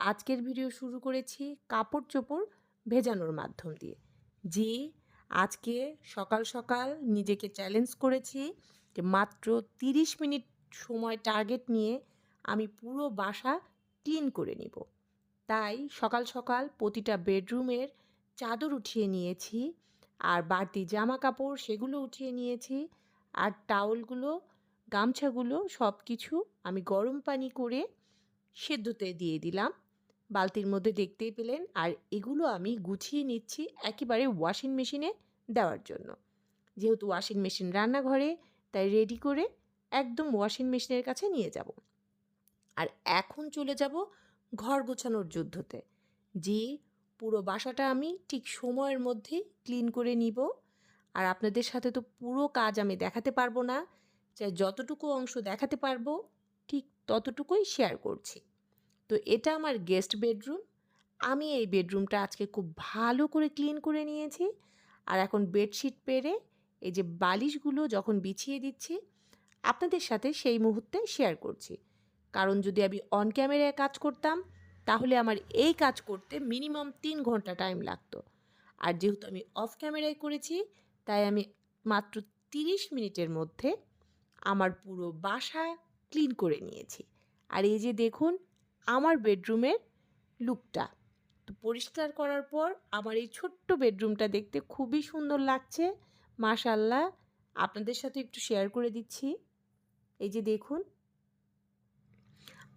আজকের ভিডিও শুরু করেছি কাপড় চোপড় ভেজানোর মাধ্যম দিয়ে। যে আজকে সকাল সকাল নিজেকে চ্যালেঞ্জ করেছি যে মাত্র তিরিশ মিনিট সময় টার্গেট নিয়ে আমি পুরো বাসা ক্লিন করে নিব। তাই সকাল সকাল প্রতিটা বেডরুমের চাদর উঠিয়ে নিয়েছি, আর বাড়তি জামা কাপড় সেগুলো উঠিয়ে নিয়েছি, আর টাওয়ালগুলো গামছাগুলো সব কিছু আমি গরম পানি করে সেদ্ধতে দিয়ে দিলাম। বালতির মধ্যে দেখতেই পেলেন আর এগুলো আমি গুছিয়ে নিচ্ছি একেবারে ওয়াশিং মেশিনে দেওয়ার জন্য। যেহেতু ওয়াশিং মেশিন রান্নাঘরে, তাই রেডি করে একদম ওয়াশিং মেশিনের কাছে নিয়ে যাব। আর এখন চলে যাব ঘর গোছানোর যুদ্ধতে, যে পুরো বাসাটা আমি ঠিক সময়ের মধ্যে ক্লিন করে নিব। আর আপনাদের সাথে তো পুরো কাজ আমি দেখাতে পারব না চাই যতটুকু অংশ দেখাতে পারব, ঠিক ততটুকুই শেয়ার করছি। তো এটা আমার গেস্ট বেডরুম আমি এই বেডরুমটা আজকে খুব ভালো করে ক্লিন করে নিয়েছি। আর এখন বেডশিট পেরে এই যে বালিশগুলো যখন বিছিয়ে দিচ্ছি, আপনাদের সাথে সেই মুহূর্তে শেয়ার করছি। কারণ যদি আমি অন ক্যামেরায় কাজ করতাম, তাহলে আমার এই কাজ করতে মিনিমাম তিন ঘণ্টা টাইম লাগতো। আর যেহেতু আমি অফ ক্যামেরায় করেছি, তাই আমি মাত্র তিরিশ মিনিটের মধ্যে আমার পুরো বাসা ক্লিন করে নিয়েছি। আর এই যে দেখুন আমার বেডরুমের লুকটা তো পরিষ্কার করার পর আমার এই ছোট্ট বেডরুমটা দেখতে খুবই সুন্দর লাগছে। মাশাল্লাহ আপনাদের সাথে একটু শেয়ার করে দিচ্ছি। এই যে দেখুন।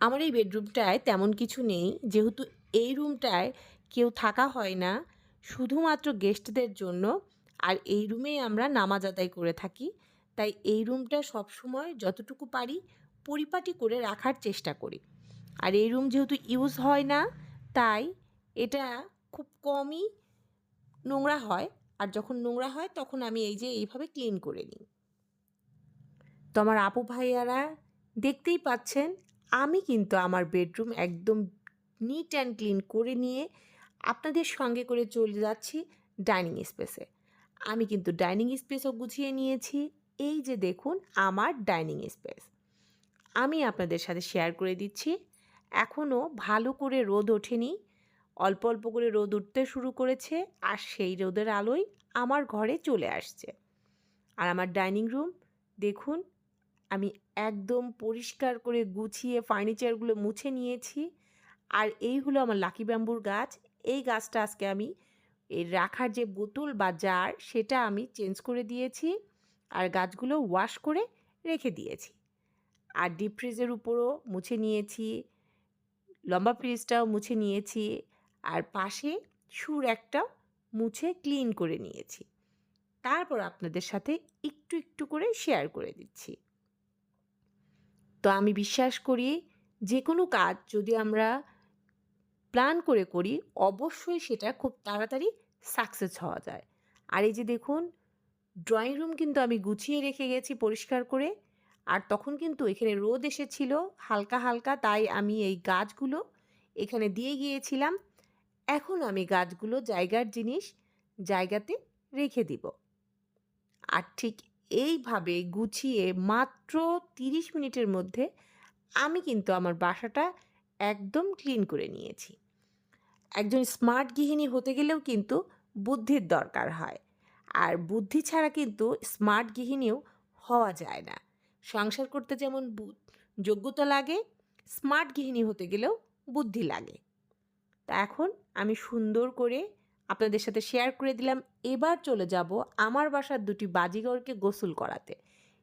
আমার এই বেডরুমটায় তেমন কিছু নেই। যেহেতু এই রুমটায় কেউ থাকা হয় না, শুধুমাত্র গেস্টদের জন্য। আর এই রুমেই আমরা নামাজ আদায় করে থাকি। তাই এই রুমটা সবসময় যতটুকু পারি পরিপাটি করে রাখার চেষ্টা করি। আর এই রুম যেহেতু ইউজ হয় না, তাই এটা খুব কমই নোংরা হয়। আর যখন নোংরা হয়, তখন আমি এই যে এইভাবে ক্লিন করে নিই। তো আমার আপু ভাইয়ারা দেখতেই পাচ্ছেন, আমি কিন্তু আমার বেডরুম একদম নিট অ্যান্ড ক্লিন করে নিয়ে আপনাদের সঙ্গে করে চলে যাচ্ছি ডাইনিং স্পেসে আমি কিন্তু ডাইনিং স্পেসও গুছিয়ে নিয়েছি। এই যে দেখুন, আমার ডাইনিং স্পেস আমি আপনাদের সাথে শেয়ার করে দিচ্ছি। এখনও ভালো করে রোদ ওঠেনি। অল্প অল্প করে রোদ উঠতে শুরু করেছে আর সেই রোদের আলোয় আমার ঘরে চলে আসছে। আর আমার ডাইনিং রুম, দেখুন, আমি একদম পরিষ্কার করে গুছিয়ে ফার্নিচারগুলো মুছে নিয়েছি। আর এই হলো আমার লাকি ব্যাম্বুর গাছ। এই গাছটা আজকে আমি এই রাখার যে বোতল বা জার, সেটা আমি চেঞ্জ করে দিয়েছি আর গাছগুলো ওয়াশ করে রেখে দিয়েছি। আর ডিপ ফ্রিজের উপরও মুছে নিয়েছি। লম্বা ফ্রিজটাও মুছে নিয়েছি। আর পাশে সুর একটা মুছে ক্লিন করে নিয়েছি। তারপর আপনাদের সাথে একটু একটু করে শেয়ার করে দিচ্ছি। তো আমি বিশ্বাস করি যে কোনো কাজ যদি আমরা প্ল্যান করে করি, অবশ্যই সেটা খুব তাড়াতাড়ি সাকসেস হওয়া যায়। আর এই যে দেখুন, ড্রয়িং রুম কিন্তু আমি গুছিয়ে রেখে গেছি পরিষ্কার করে। আর তখন কিন্তু এখানে রোদ এসেছিল হালকা হালকা, তাই আমি এই গাছগুলো এখানে দিয়ে গিয়েছিলাম। এখন আমি গাছগুলো জায়গার জিনিস জায়গাতে রেখে দিব। আর ঠিক এইভাবে গুছিয়ে মাত্র তিরিশ মিনিটের মধ্যে আমি কিন্তু আমার বাসাটা একদম ক্লিন করে নিয়েছি। একজন স্মার্ট গৃহিণী হতে গেলেও কিন্তু বুদ্ধির দরকার হয়। আর বুদ্ধি ছাড়া কিন্তু স্মার্ট গৃহিণীও হওয়া যায় না। সংসার করতে যেমন যোগ্যতা লাগে স্মার্ট গৃহিণী হতে গেলেও বুদ্ধি লাগে। তা এখন আমি সুন্দর করে আপনাদের সাথে শেয়ার করে দিলাম। এবার চলে যাব আমার বাসার দুটি বাজিগরকে গোসল করাতে।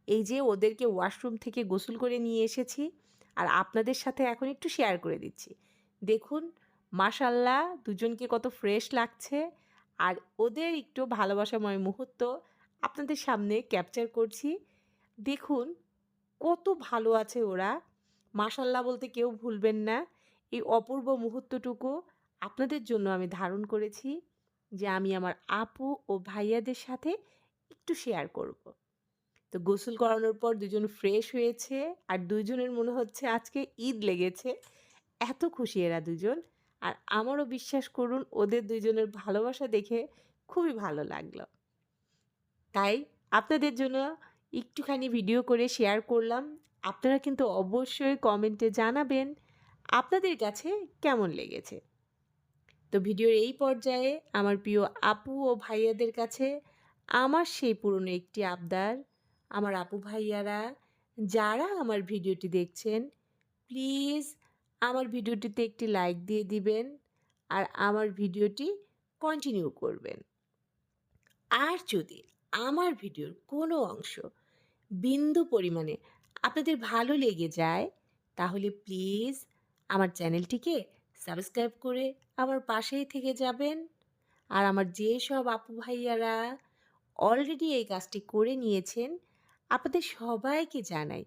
এই যে ওদেরকে ওয়াশরুম থেকে গোসল করে নিয়ে এসেছি আর আপনাদের সাথে এখন একটু শেয়ার করে দিচ্ছি। দেখুন, মাশাল্লাহ, দুজনকে কত ফ্রেশ লাগছে। আর ওদের একটু ভালোবাসাময় মুহূর্ত আপনাদের সামনে ক্যাপচার করছি। দেখুন কত ভালো আছে ওরা। মাশাল্লাহ বলতে কেউ ভুলবেন না। এই অপূর্ব মুহূর্তটুকু আপনাদের জন্য আমি ধারণ করেছি যে আমি আমার আপু ও ভাইয়াদের সাথে একটু শেয়ার করব। তো গোসল করানোর পর দুজন ফ্রেশ হয়েছে আর দুজনের মনে হচ্ছে আজকে ঈদ লেগেছে। এত খুশি এরা দুজন। আর আমারও বিশ্বাস করুন, ওদের দুজনের ভালোবাসা দেখে খুবই ভালো লাগল। তাই আপনাদের জন্য একটুখানি ভিডিও করে শেয়ার করলাম। আপনারা কিন্তু অবশ্যই কমেন্টে জানাবেন, আপনাদের কাছে কেমন লেগেছে? তো ভিডিওর এই পর্যায়ে আমার প্রিয় আপু ও ভাইয়াদের কাছে আমার সেই পুরনো একটি আবদার। আমার আপু ভাইয়ারা, যারা আমার ভিডিওটি দেখছেন প্লিজ আমার ভিডিওটিতে একটি লাইক দিয়ে দিবেন আর আমার ভিডিওটি কন্টিনিউ করবেন। আর যদি আমার ভিডিওর কোনো অংশ বিন্দু পরিমাণে আপনাদের ভালো লেগে যায়, তাহলে প্লিজ আমার চ্যানেলটিকে সাবস্ক্রাইব করে আমার পাশেই থেকে যাবেন। আর আমার যেসব আপু ভাইয়ারা অলরেডি এই কাজটি করে নিয়েছেন, আপনাদের সবাইকে জানাই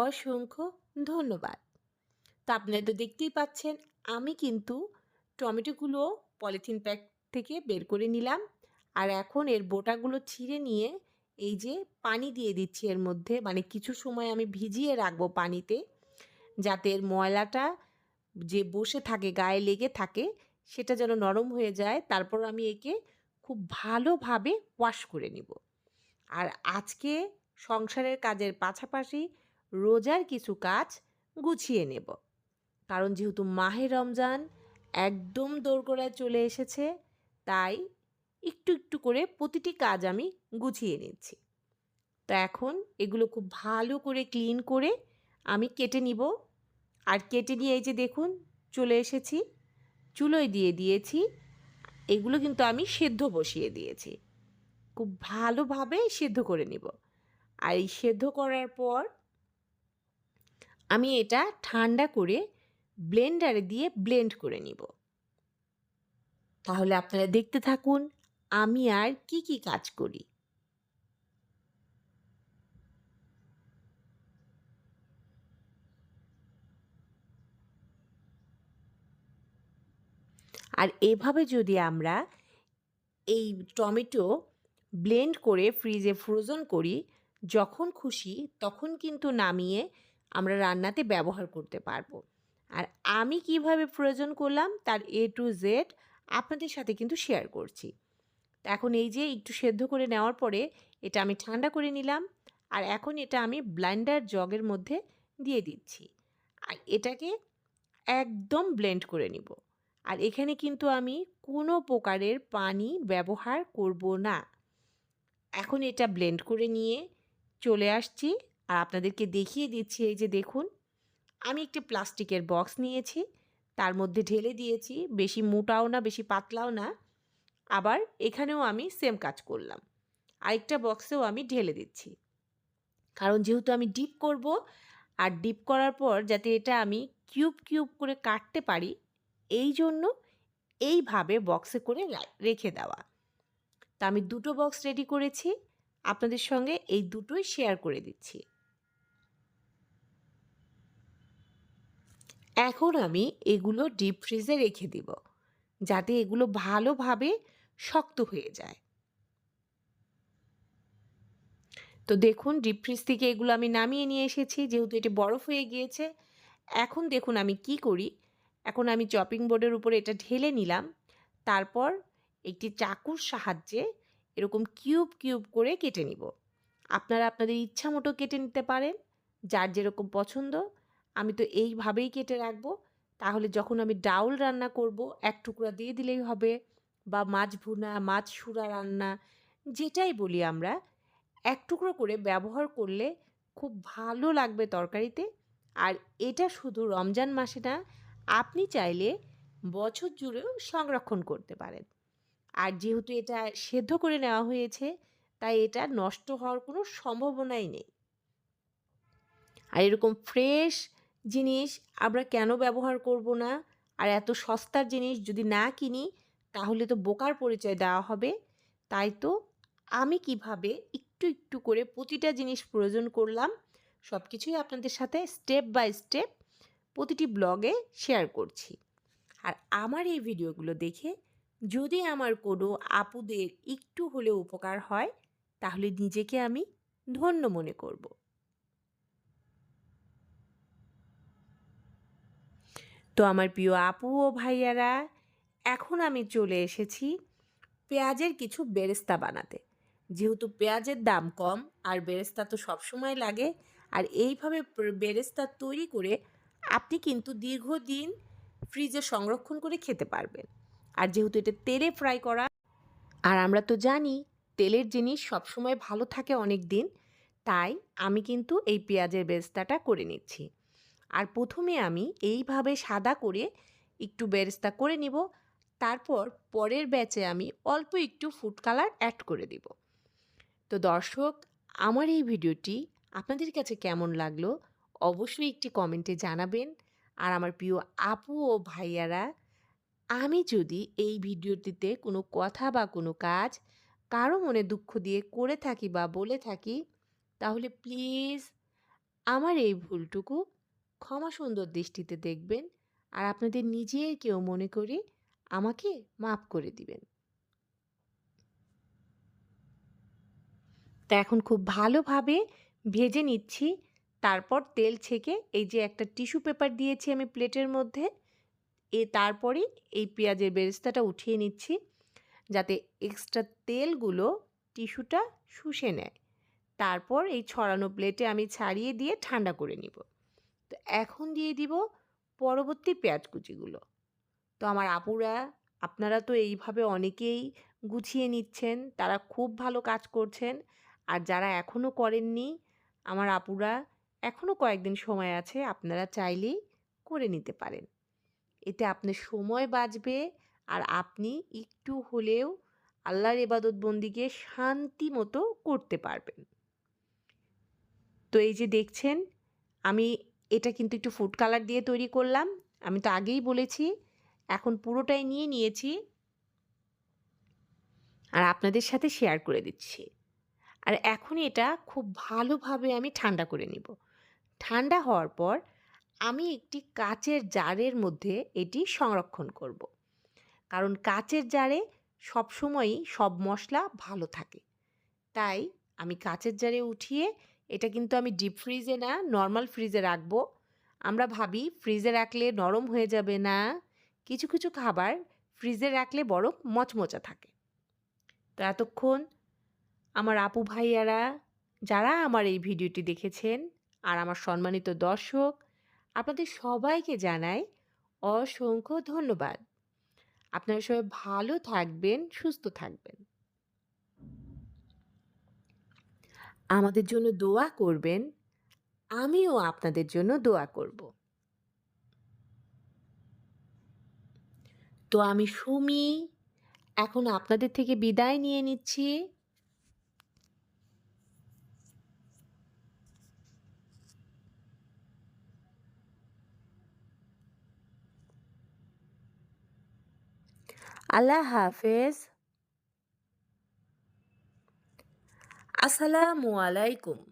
অসংখ্য ধন্যবাদ। তো আপনারা তো দেখতেই পাচ্ছেন, আমি কিন্তু টমেটোগুলো পলিথিন প্যাক থেকে বের করে নিলাম। আর এখন এর বোটাগুলো ছিঁড়ে নিয়ে এই যে পানি দিয়ে দিচ্ছি এর মধ্যে মানে কিছু সময় আমি ভিজিয়ে রাখব পানিতে যাতে এর ময়লাটা যে বসে থাকে, গায়ে লেগে থাকে, সেটা যেন নরম হয়ে যায়। তারপর আমি একে খুব ভালোভাবে ওয়াশ করে নিব। আর আজকে সংসারের কাজের পাশাপাশি রোজার কিছু কাজ গুছিয়ে নেব। কারণ যেহেতু মাহে রমজান, একদম দোরগোড়ায় চলে এসেছে, তাই একটু একটু করে প্রতিটি কাজ আমি গুছিয়ে নিচ্ছি। তো এখন এগুলো খুব ভালো করে ক্লিন করে আমি কেটে নিব। আর কেটে নিয়ে এই যে দেখুন, চলে এসেছি। চুলোয় দিয়ে দিয়েছি। এগুলো কিন্তু আমি সেদ্ধ বসিয়ে দিয়েছি। খুব ভালোভাবে সেদ্ধ করে নিব। আর এই সেদ্ধ করার পর আমি এটা ঠান্ডা করে ব্লেন্ডারে দিয়ে ব্লেন্ড করে নিব। তাহলে আপনারা দেখতে থাকুন আমি আর কি কি কাজ করি? আর এভাবে যদি আমরা এই টমেটো ব্লেন্ড করে ফ্রিজে ফ্রোজন করি, যখন খুশি তখন কিন্তু নামিয়ে আমরা রান্নাতে ব্যবহার করতে পারব। আর আমি কীভাবে ফ্রোজন করলাম তার এ টু জেড আপনাদের সাথে কিন্তু শেয়ার করছি। এখন এই যে একটু সেদ্ধ করে নেওয়ার পরে এটা আমি ঠান্ডা করে নিলাম আর এখন এটা আমি ব্লাইন্ডার জগের মধ্যে দিয়ে দিচ্ছি। আর এটাকে একদম ব্লেন্ড করে নিব। আর এখানে কিন্তু আমি কোনো প্রকারের পানি ব্যবহার করব না। এখন এটা ব্লেন্ড করে নিয়ে চলে আসছি আর আপনাদেরকে দেখিয়ে দিচ্ছি এই যে দেখুন, আমি একটি প্লাস্টিকের বক্স নিয়েছি, তার মধ্যে ঢেলে দিয়েছি, বেশি মোটাও না, বেশি পাতলাও না। আবার এখানেও আমি সেম কাজ করলাম। আরেকটা বক্সেও আমি ঢেলে দিচ্ছি। কারণ যেহেতু আমি ডিপ করব, আর ডিপ করার পর যাতে এটা আমি কিউব কিউব করে কাটতে পারি, এই জন্য এইভাবে বক্সে করে রেখে দেওয়া। তা আমি দুটো বক্স রেডি করেছি, আপনাদের সঙ্গে এই দুটোই শেয়ার করে দিচ্ছি। এখন আমি এগুলো ডিপ ফ্রিজে রেখে দিব, যাতে এগুলো ভালোভাবে শক্ত হয়ে যায়। তো দেখুন ডিপ ফ্রিজ থেকে এগুলো আমি নামিয়ে নিয়ে এসেছি, যেহেতু এটি বরফ হয়ে গিয়েছে। এখন দেখুন আমি কি করি? এখন আমি চপিং বোর্ডের উপরে এটা ঢেলে নিলাম। তারপর একটি চাকুর সাহায্যে এরকম কিউব কিউব করে কেটে নিব। আপনারা আপনাদের ইচ্ছা মতো কেটে নিতে পারেন, যার যেরকম পছন্দ। আমি তো এইভাবেই কেটে রাখব। তাহলে যখন আমি ডাউল রান্না করব, এক টুকরা দিয়ে দিলেই হবে। বা মাছ ভুনা, মাছ সুরা রান্না, যেটাই বলি আমরা, এক টুকরো করে ব্যবহার করলে খুব ভালো লাগবে তরকারিতে। আর এটা শুধু রমজান মাসে না, আপনি চাইলে বছর জুড়েও সংরক্ষণ করতে পারেন। আর যেহেতু এটা সেদ্ধ করে নেওয়া হয়েছে, তাই এটা নষ্ট হওয়ার কোনো সম্ভাবনাই নেই। আর এরকম ফ্রেশ জিনিস আমরা কেন ব্যবহার করব না? আর এত সস্তার জিনিস যদি না কিনি তাহলে তো বোকার পরিচয় দেওয়া হবে। তাই তো আমি কীভাবে একটু একটু করে প্রতিটা জিনিস প্রয়োজন করলাম সব কিছুই আপনাদের সাথে স্টেপ বাই স্টেপ প্রতিটি ব্লগে শেয়ার করছি। আর আমার এই ভিডিওগুলো দেখে যদি আমার কোনো আপুদের একটু হলেও উপকার হয়, তাহলে নিজেকে আমি ধন্য মনে করব। তো আমার প্রিয় আপু ও ভাইয়ারা এখন আমি চলে এসেছি পেঁয়াজের কিছু বেরেস্তা বানাতে। যেহেতু পেঁয়াজের দাম কম আর বেরেস্তা তো সবসময় লাগে, আর এইভাবে বেরেস্তা তৈরি করে আপনি কিন্তু দীর্ঘদিন ফ্রিজে সংরক্ষণ করে খেতে পারবেন। আর যেহেতু এটা তেলে ফ্রাই করা, আর আমরা তো জানি তেলের জিনিস সবসময় ভালো থাকে অনেক দিন তাই আমি কিন্তু এই পেঁয়াজের বেরেস্তাটা করে নিচ্ছি। আর প্রথমে আমি এইভাবে সাদা করে একটু বেরেস্তা করে নিব তারপর পরের ব্যাচে আমি অল্প একটু ফুড কালার অ্যাড করে দিব। তো দর্শক, আমার এই ভিডিওটি আপনাদের কাছে কেমন লাগল অবশ্যই একটি কমেন্টে জানাবেন। আর আমার প্রিয় আপু ও ভাইয়ারা, আমি যদি এই ভিডিওটিতে কোনো কথা বা কোনো কাজ কারও মনে দুঃখ দিয়ে করে থাকি বা বলে থাকি, তাহলে প্লিজ আমার এই ভুলটুকু ক্ষমা সুন্দর দৃষ্টিতে দেখবেন। আর আপনাদের নিজের কেউ মনে করে আমাকে মাফ করে দিবেন। তা এখন খুব ভালোভাবে ভেজে নিচ্ছি, তারপর তেল ছেঁকে এই যে একটা টিস্যু পেপার দিয়েছি আমি প্লেটের মধ্যে, এ তারপরে এই পেঁয়াজের বেরেস্তাটা উঠিয়ে নিচ্ছি, যাতে এক্সট্রা তেলগুলো টিস্যুটা শুষে নেয়। তারপর এই ছড়ানো প্লেটে আমি ছাড়িয়ে দিয়ে ঠান্ডা করে নিব। তো এখন দিয়ে দিব পরবর্তী পেঁয়াজ কুচিগুলো। তো আমার আপুরা, আপনারা তো এইভাবে অনেকেই গুছিয়ে নিচ্ছেন, তারা খুব ভালো কাজ করছেন। আর যারা এখনও করেননি, আমার আপুরা এখনও কয়েকদিন সময় আছে, আপনারা চাইলেই করে নিতে পারেন। এতে আপনার সময় বাঁচবে আর আপনি একটু হলেও আল্লাহর এবাদত বন্দিকে শান্তি মতো করতে পারবেন। তো এই যে দেখছেন, আমি এটা কিন্তু একটু ফুড কালার দিয়ে তৈরি করলাম। আমি তো আগেই বলেছি এখন পুরোটাই নিয়ে নিয়েছি। আর আপনাদের সাথে শেয়ার করে দিচ্ছি। আর এখন এটা খুব ভালোভাবে আমি ঠান্ডা করে নিব। ঠান্ডা হওয়ার পর আমি একটি কাচের জারের মধ্যে এটি সংরক্ষণ করব। কারণ কাচের জারে সবসময়ই সব মশলা ভালো থাকে। তাই আমি কাচের জারে উঠিয়ে এটা কিন্তু আমি ডিপ ফ্রিজে না নর্মাল ফ্রিজে রাখব। আমরা ভাবি ফ্রিজে রাখলে নরম হয়ে যাবে না। কিছু কিছু খাবার ফ্রিজে রাখলে বরফ মচমচা থাকে। তো এতক্ষণ আমার আপু ভাইয়ারা, যারা আমার এই ভিডিওটি দেখেছেন আর আমার সম্মানিত দর্শক, আপনাদের সবাইকে জানাই অসংখ্য ধন্যবাদ। আপনারা সবাই ভালো থাকবেন, সুস্থ থাকবেন। আমাদের জন্য দোয়া করবেন, আমিও আপনাদের জন্য দোয়া করব। তো আমি সুমি এখন আপনাদের থেকে বিদায় নিয়ে নিচ্ছি। আল্লাহ হাফেজ। আসসালামু আলাইকুম।